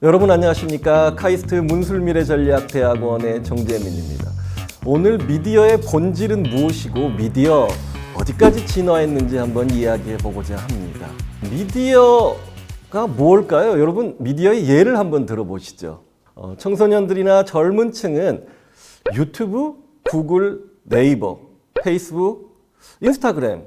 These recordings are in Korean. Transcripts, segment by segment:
여러분 안녕하십니까 카이스트 문술미래 전략대학원의 정재민입니다. 오늘 미디어의 본질은 무엇이고 미디어 어디까지 진화했는지 한번 이야기해 보고자 합니다. 미디어가 뭘까요? 여러분 미디어의 예를 한번 들어보시죠. 어, 청소년들이나 젊은 층은 유튜브, 구글, 네이버, 페이스북, 인스타그램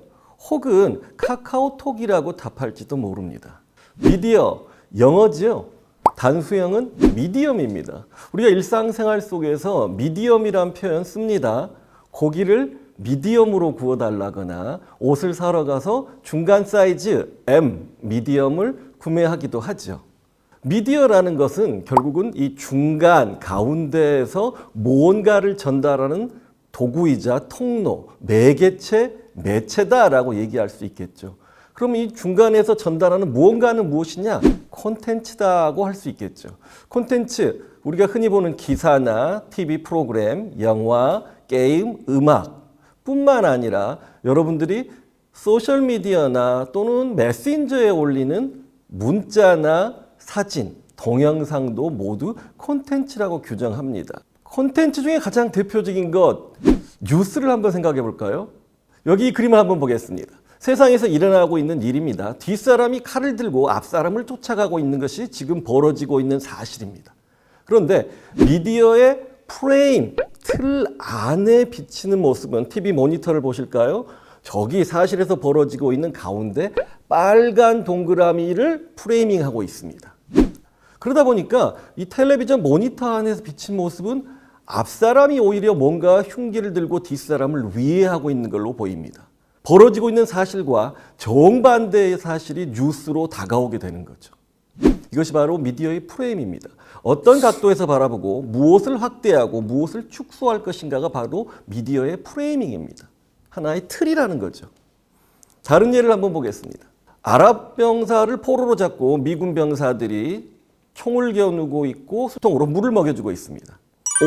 혹은 카카오톡이라고 답할지도 모릅니다. 미디어 영어지요. 단수형은 미디엄입니다. 우리가 일상생활 속에서 미디엄이란 표현 씁니다. 고기를 미디엄으로 구워달라거나 옷을 사러 가서 중간 사이즈 M 미디엄을 구매하기도 하죠. 미디어라는 것은 결국은 이 중간 가운데에서 무언가를 전달하는 도구이자 통로, 매개체, 매체다라고 얘기할 수 있겠죠. 그럼 이 중간에서 전달하는 무언가는 무엇이냐? 콘텐츠다고 할 수 있겠죠. 콘텐츠, 우리가 흔히 보는 기사나 TV 프로그램, 영화, 게임, 음악 뿐만 아니라 여러분들이 소셜미디어나 또는 메신저에 올리는 문자나 사진, 동영상도 모두 콘텐츠라고 규정합니다. 콘텐츠 중에 가장 대표적인 것, 뉴스를 한번 생각해 볼까요? 여기 이 그림을 한번 보겠습니다. 세상에서 일어나고 있는 일입니다. 뒷사람이 칼을 들고 앞사람을 쫓아가고 있는 것이 지금 벌어지고 있는 사실입니다. 그런데 미디어의 프레임, 틀 안에 비치는 모습은 TV 모니터를 보실까요? 저기 사실에서 벌어지고 있는 가운데 빨간 동그라미를 프레이밍하고 있습니다. 그러다 보니까 이 텔레비전 모니터 안에서 비친 모습은 앞사람이 오히려 뭔가 흉기를 들고 뒷사람을 위해하고 있는 걸로 보입니다. 벌어지고 있는 사실과 정반대의 사실이 뉴스로 다가오게 되는 거죠. 이것이 바로 미디어의 프레임입니다. 어떤 각도에서 바라보고 무엇을 확대하고 무엇을 축소할 것인가가 바로 미디어의 프레이밍입니다. 하나의 틀이라는 거죠. 다른 예를 한번 보겠습니다. 아랍 병사를 포로로 잡고 미군 병사들이 총을 겨누고 있고 수통으로 물을 먹여주고 있습니다.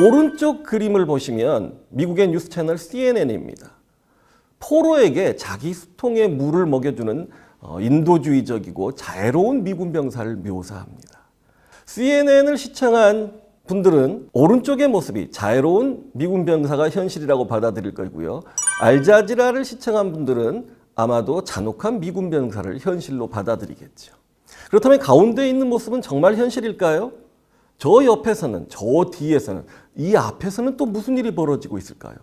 오른쪽 그림을 보시면 미국의 뉴스 채널 CNN입니다. 포로에게 자기 수통에 물을 먹여주는 어, 인도주의적이고 자애로운 미군 병사를 묘사합니다. CNN을 시청한 분들은 오른쪽의 모습이 자애로운 미군 병사가 현실이라고 받아들일 거고요. 알자지라를 시청한 분들은 아마도 잔혹한 미군 병사를 현실로 받아들이겠죠. 그렇다면 가운데 있는 모습은 정말 현실일까요? 저 옆에서는, 저 뒤에서는, 이 앞에서는 또 무슨 일이 벌어지고 있을까요?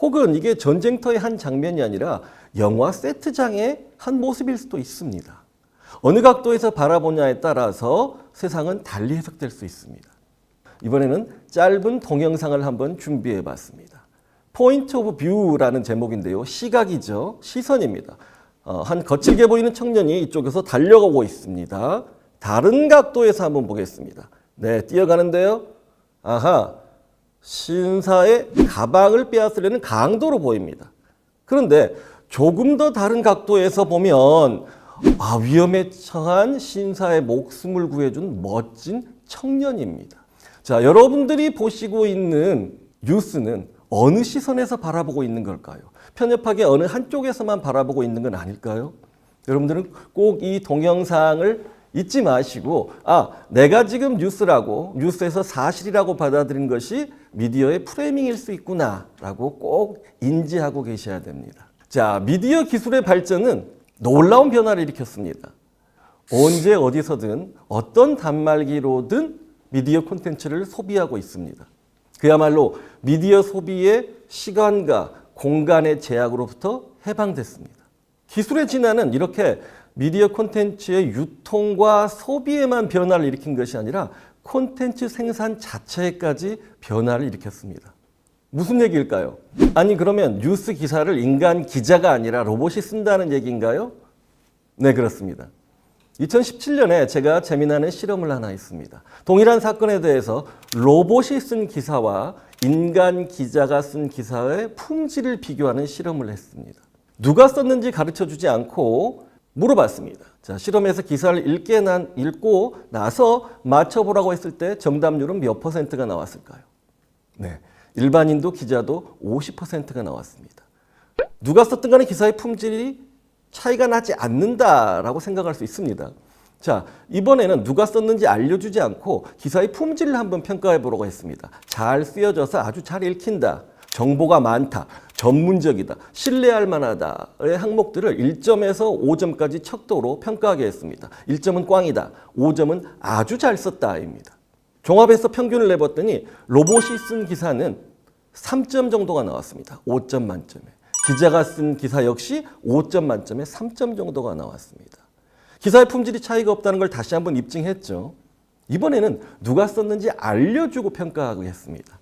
혹은 이게 전쟁터의 한 장면이 아니라 영화 세트장의 한 모습일 수도 있습니다. 어느 각도에서 바라보냐에 따라서 세상은 달리 해석될 수 있습니다. 이번에는 짧은 동영상을 한번 준비해 봤습니다. 포인트 오브 뷰라는 제목인데요. 시각이죠. 시선입니다. 어, 한 거칠게 보이는 청년이 이쪽에서 달려가고 있습니다. 다른 각도에서 한번 보겠습니다. 네, 뛰어가는데요. 아하, 신사의 가방을 빼앗으려는 강도로 보입니다. 그런데 조금 더 다른 각도에서 보면 아, 위험에 처한 신사의 목숨을 구해준 멋진 청년입니다. 자, 여러분들이 보시고 있는 뉴스는 어느 시선에서 바라보고 있는 걸까요? 편협하게 어느 한쪽에서만 바라보고 있는 건 아닐까요? 여러분들은 꼭 이 동영상을 잊지 마시고, 아, 내가 지금 뉴스라고, 뉴스에서 사실이라고 받아들인 것이 미디어의 프레이밍일 수 있구나, 라고 꼭 인지하고 계셔야 됩니다. 자, 미디어 기술의 발전은 놀라운 변화를 일으켰습니다. 언제 어디서든 어떤 단말기로든 미디어 콘텐츠를 소비하고 있습니다. 그야말로 미디어 소비의 시간과 공간의 제약으로부터 해방됐습니다. 기술의 진화는 이렇게 미디어 콘텐츠의 유통과 소비에만 변화를 일으킨 것이 아니라 콘텐츠 생산 자체에까지 변화를 일으켰습니다. 무슨 얘기일까요? 아니 그러면 뉴스 기사를 인간 기자가 아니라 로봇이 쓴다는 얘기인가요? 네 그렇습니다. 2017년에 제가 재미나는 실험을 하나 했습니다. 동일한 사건에 대해서 로봇이 쓴 기사와 인간 기자가 쓴 기사의 품질을 비교하는 실험을 했습니다. 누가 썼는지 가르쳐 주지 않고 물어봤습니다. 자, 실험에서 기사를 읽게 난, 읽고 나서 맞춰보라고 했을 때 정답률은 몇 퍼센트가 나왔을까요? 네. 일반인도 기자도 50%가 나왔습니다. 누가 썼든 간에 기사의 품질이 차이가 나지 않는다라고 생각할 수 있습니다. 자, 이번에는 누가 썼는지 알려주지 않고 기사의 품질을 한번 평가해 보려고 했습니다. 잘 쓰여져서 아주 잘 읽힌다. 정보가 많다. 전문적이다. 신뢰할 만하다의 항목들을 1점에서 5점까지 척도로 평가하게 했습니다. 1점은 꽝이다. 5점은 아주 잘 썼다입니다. 종합해서 평균을 내봤더니 로봇이 쓴 기사는 3점 정도가 나왔습니다. 5점 만점에. 기자가 쓴 기사 역시 5점 만점에 3점 정도가 나왔습니다. 기사의 품질이 차이가 없다는 걸 다시 한번 입증했죠. 이번에는 누가 썼는지 알려주고 평가하겠습니다.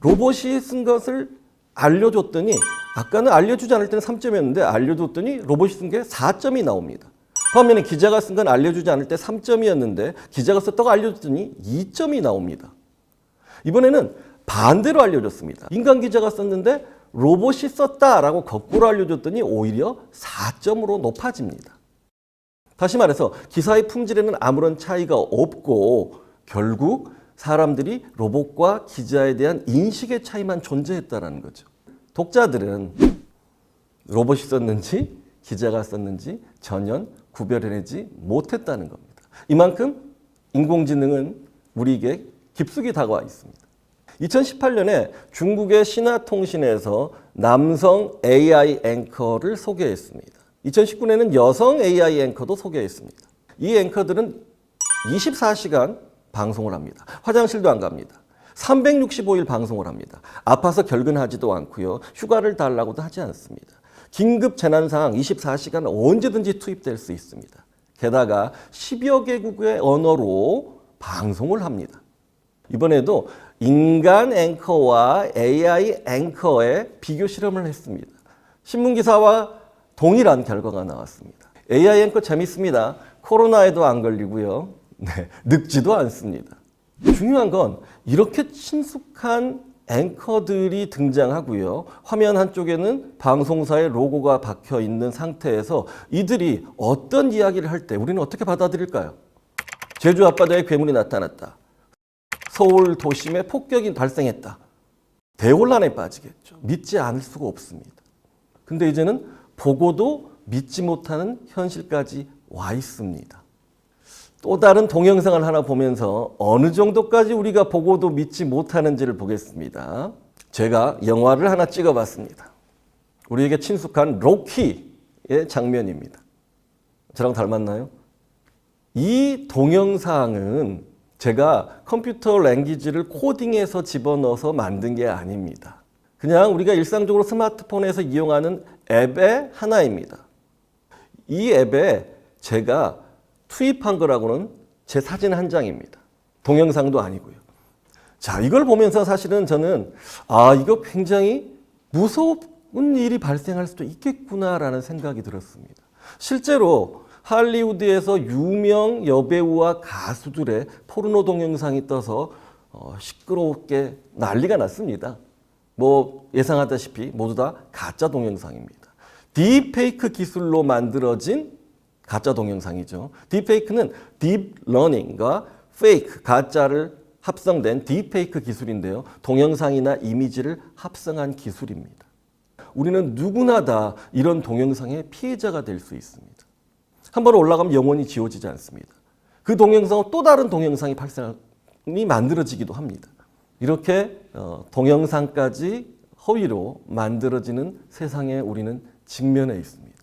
로봇이 쓴 것을 알려줬더니 아까는 알려주지 않을 때는 3점이었는데 알려줬더니 로봇이 쓴 게 4점이 나옵니다. 반면에 기자가 쓴 건 알려주지 않을 때 3점이었는데 기자가 썼다고 알려줬더니 2점이 나옵니다. 이번에는 반대로 알려줬습니다. 인간 기자가 썼는데 로봇이 썼다라고 거꾸로 알려줬더니 오히려 4점으로 높아집니다. 다시 말해서 기사의 품질에는 아무런 차이가 없고 결국 사람들이 로봇과 기자에 대한 인식의 차이만 존재했다라는 거죠. 독자들은 로봇이 썼는지 기자가 썼는지 전혀 구별해내지 못했다는 겁니다. 이만큼 인공지능은 우리에게 깊숙이 다가와 있습니다. 2018년에 중국의 신화통신에서 남성 AI 앵커를 소개했습니다. 2019년에는 여성 AI 앵커도 소개했습니다. 이 앵커들은 24시간 방송을 합니다. 화장실도 안 갑니다. 365일 방송을 합니다. 아파서 결근하지도 않고요. 휴가를 달라고도 하지 않습니다. 긴급 재난 상황 24시간 언제든지 투입될 수 있습니다. 게다가 10여 개국의 언어로 방송을 합니다. 이번에도 인간 앵커와 AI 앵커의 비교 실험을 했습니다. 신문 기사와 동일한 결과가 나왔습니다. AI 앵커 재밌습니다. 코로나에도 안 걸리고요. 네, 늙지도 않습니다. 중요한 건 이렇게 친숙한 앵커들이 등장하고요. 화면 한쪽에는 방송사의 로고가 박혀 있는 상태에서 이들이 어떤 이야기를 할 때 우리는 어떻게 받아들일까요? 제주 앞바다에 괴물이 나타났다. 서울 도심에 폭격이 발생했다. 대혼란에 빠지겠죠. 믿지 않을 수가 없습니다. 근데 이제는 보고도 믿지 못하는 현실까지 와 있습니다. 또 다른 동영상을 하나 보면서 어느 정도까지 우리가 보고도 믿지 못하는지를 보겠습니다. 제가 영화를 하나 찍어봤습니다. 우리에게 친숙한 로키의 장면입니다. 저랑 닮았나요? 이 동영상은 제가 컴퓨터 랭귀지를 코딩해서 집어넣어서 만든 게 아닙니다. 그냥 우리가 일상적으로 스마트폰에서 이용하는 앱의 하나입니다. 이 앱에 제가 투입한 거라고는 제 사진 한 장입니다. 동영상도 아니고요. 자, 이걸 보면서 사실은 저는 아, 이거 굉장히 무서운 일이 발생할 수도 있겠구나라는 생각이 들었습니다. 실제로 할리우드에서 유명 여배우와 가수들의 포르노 동영상이 떠서 어, 시끄럽게 난리가 났습니다. 뭐 예상하다시피 모두 다 가짜 동영상입니다. 딥페이크 기술로 만들어진 가짜 동영상이죠. 딥페이크는 딥러닝과 페이크, 가짜를 합성된 딥페이크 기술인데요. 동영상이나 이미지를 합성한 기술입니다. 우리는 누구나 다 이런 동영상의 피해자가 될 수 있습니다. 한 번 올라가면 영원히 지워지지 않습니다. 그 동영상은 또 다른 동영상이 발생이 만들어지기도 합니다. 이렇게 어, 동영상까지 허위로 만들어지는 세상에 우리는 직면해 있습니다.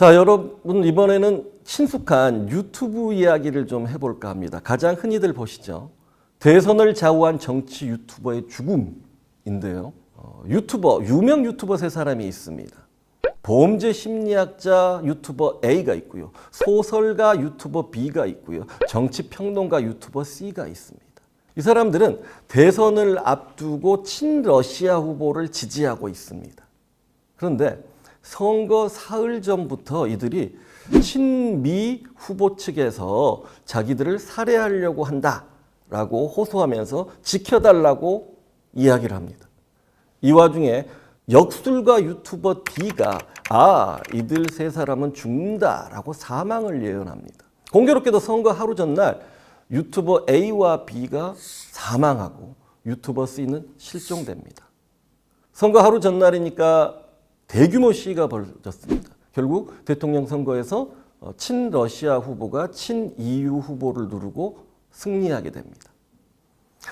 자, 여러분 이번에는 친숙한 유튜브 이야기를 좀 해볼까 합니다. 가장 흔히들 보시죠. 대선을 좌우한 정치 유튜버의 죽음인데요. 어, 유튜버, 유명 유튜버 세 사람이 있습니다. 범죄 심리학자 유튜버 A가 있고요. 소설가 유튜버 B가 있고요. 정치 평론가 유튜버 C가 있습니다. 이 사람들은 대선을 앞두고 친러시아 후보를 지지하고 있습니다. 그런데 선거 사흘 전부터 이들이 친미 후보 측에서 자기들을 살해하려고 한다라고 호소하면서 지켜달라고 이야기를 합니다. 이 와중에 역술가 유튜버 D가 아 이들 세 사람은 죽는다라고 사망을 예언합니다. 공교롭게도 선거 하루 전날 유튜버 A와 B가 사망하고 유튜버 C는 실종됩니다. 선거 하루 전날이니까 대규모 시위가 벌어졌습니다. 결국 대통령 선거에서 어, 친러시아 후보가 친EU 후보를 누르고 승리하게 됩니다.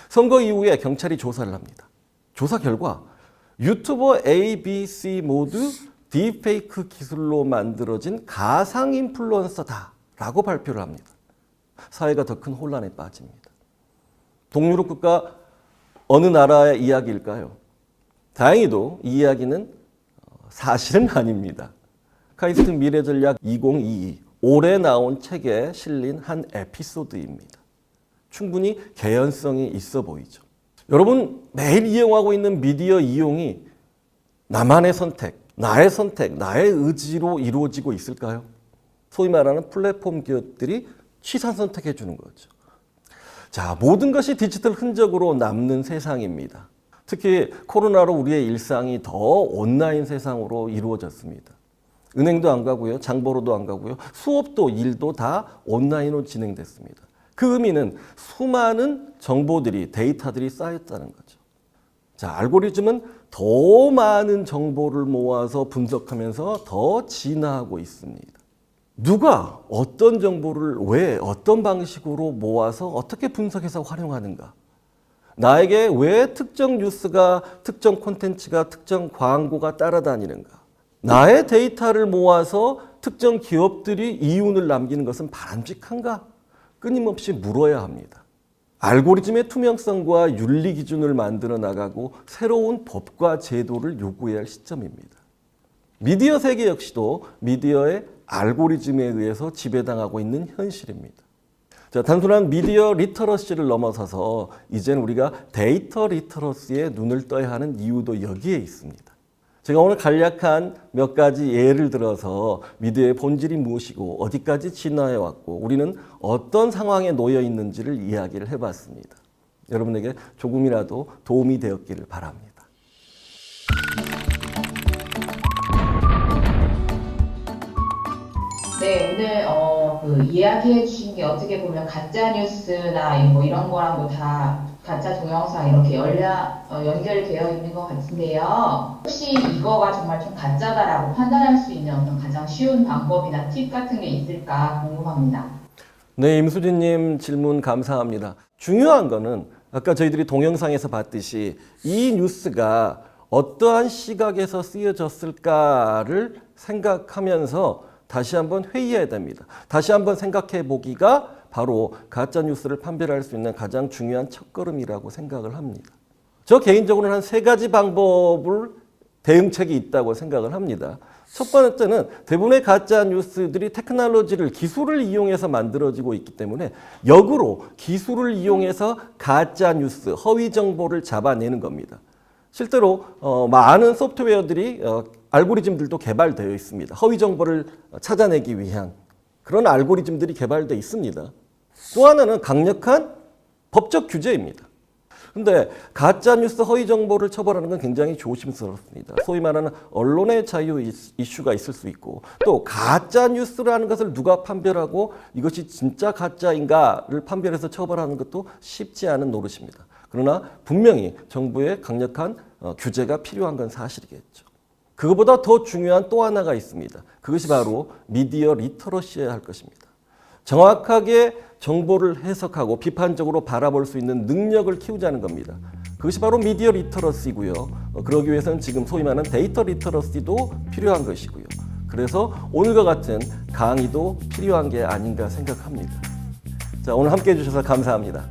선거 이후에 경찰이 조사를 합니다. 조사 결과 유튜버 A, B, C 모두 딥페이크 기술로 만들어진 가상 인플루언서다라고 발표를 합니다. 사회가 더 큰 혼란에 빠집니다. 동유럽 국가 어느 나라의 이야기일까요? 다행히도 이 이야기는 어, 사실은 아닙니다. 카이스트 미래전략 2022 올해 나온 책에 실린 한 에피소드입니다. 충분히 개연성이 있어 보이죠. 여러분 매일 이용하고 있는 미디어 이용이 나만의 선택, 나의 선택, 나의 의지로 이루어지고 있을까요? 소위 말하는 플랫폼 기업들이 취사 선택해 주는 거죠. 자, 모든 것이 디지털 흔적으로 남는 세상입니다. 특히 코로나로 우리의 일상이 더 온라인 세상으로 이루어졌습니다. 은행도 안 가고요. 장보러도 안 가고요. 수업도 일도 다 온라인으로 진행됐습니다. 그 의미는 수많은 정보들이 데이터들이 쌓였다는 거죠. 자, 알고리즘은 더 많은 정보를 모아서 분석하면서 더 진화하고 있습니다. 누가 어떤 정보를 왜 어떤 방식으로 모아서 어떻게 분석해서 활용하는가? 나에게 왜 특정 뉴스가 특정 콘텐츠가 특정 광고가 따라다니는가? 나의 데이터를 모아서 특정 기업들이 이윤을 남기는 것은 바람직한가? 끊임없이 물어야 합니다. 알고리즘의 투명성과 윤리 기준을 만들어 나가고 새로운 법과 제도를 요구해야 할 시점입니다. 미디어 세계 역시도 미디어의 알고리즘에 의해서 지배당하고 있는 현실입니다. 자, 단순한 미디어 리터러시를 넘어서서 이제는 우리가 데이터 리터러시에 눈을 떠야 하는 이유도 여기에 있습니다. 제가 오늘 간략한 몇 가지 예를 들어서 미디어의 본질이 무엇이고 어디까지 진화해 왔고 우리는 어떤 상황에 놓여 있는지를 이야기를 해봤습니다. 여러분에게 조금이라도 도움이 되었기를 바랍니다. 네, 오늘 어, 그 이야기해 주신 게 어떻게 보면 가짜 뉴스나 뭐 이런 거랑도 다 가짜 동영상 이렇게 연ля, 어, 연결되어 있는 것 같은데요. 혹시 이거가 정말 좀 가짜다라고 판단할 수 있는 어떤 가장 쉬운 방법이나 팁 같은 게 있을까 궁금합니다. 네, 임수진님 질문 감사합니다. 중요한 거는 아까 저희들이 동영상에서 봤듯이 이 뉴스가 어떠한 시각에서 쓰여졌을까를 생각하면서 다시 한번 회의해야 됩니다. 다시 한번 생각해 보기가 바로 가짜 뉴스를 판별할 수 있는 가장 중요한 첫걸음이라고 생각을 합니다. 저 개인적으로는 한 세 가지 방법을 대응책이 있다고 생각을 합니다. 첫 번째는 대부분의 가짜 뉴스들이 테크놀로지를 기술을 이용해서 만들어지고 있기 때문에 역으로 기술을 이용해서 가짜 뉴스, 허위 정보를 잡아내는 겁니다. 실제로 어, 많은 소프트웨어들이 어, 알고리즘들도 개발되어 있습니다. 허위 정보를 찾아내기 위한 그런 알고리즘들이 개발되어 있습니다. 또 하나는 강력한 법적 규제입니다. 근데 가짜 뉴스 허위 정보를 처벌하는 건 굉장히 조심스럽습니다. 소위 말하는 언론의 자유 이슈가 있을 수 있고 또 가짜 뉴스라는 것을 누가 판별하고 이것이 진짜 가짜인가를 판별해서 처벌하는 것도 쉽지 않은 노릇입니다. 그러나 분명히 정부의 강력한 어, 규제가 필요한 건 사실이겠죠. 그것보다 더 중요한 또 하나가 있습니다. 그것이 바로 미디어 리터러시여야 할 것입니다. 정확하게 정보를 해석하고 비판적으로 바라볼 수 있는 능력을 키우자는 겁니다. 그것이 바로 미디어 리터러시고요. 어, 그러기 위해서는 지금 소위 말하는 데이터 리터러시도 필요한 것이고요. 그래서 오늘과 같은 강의도 필요한 게 아닌가 생각합니다. 자, 오늘 함께 해주셔서 감사합니다.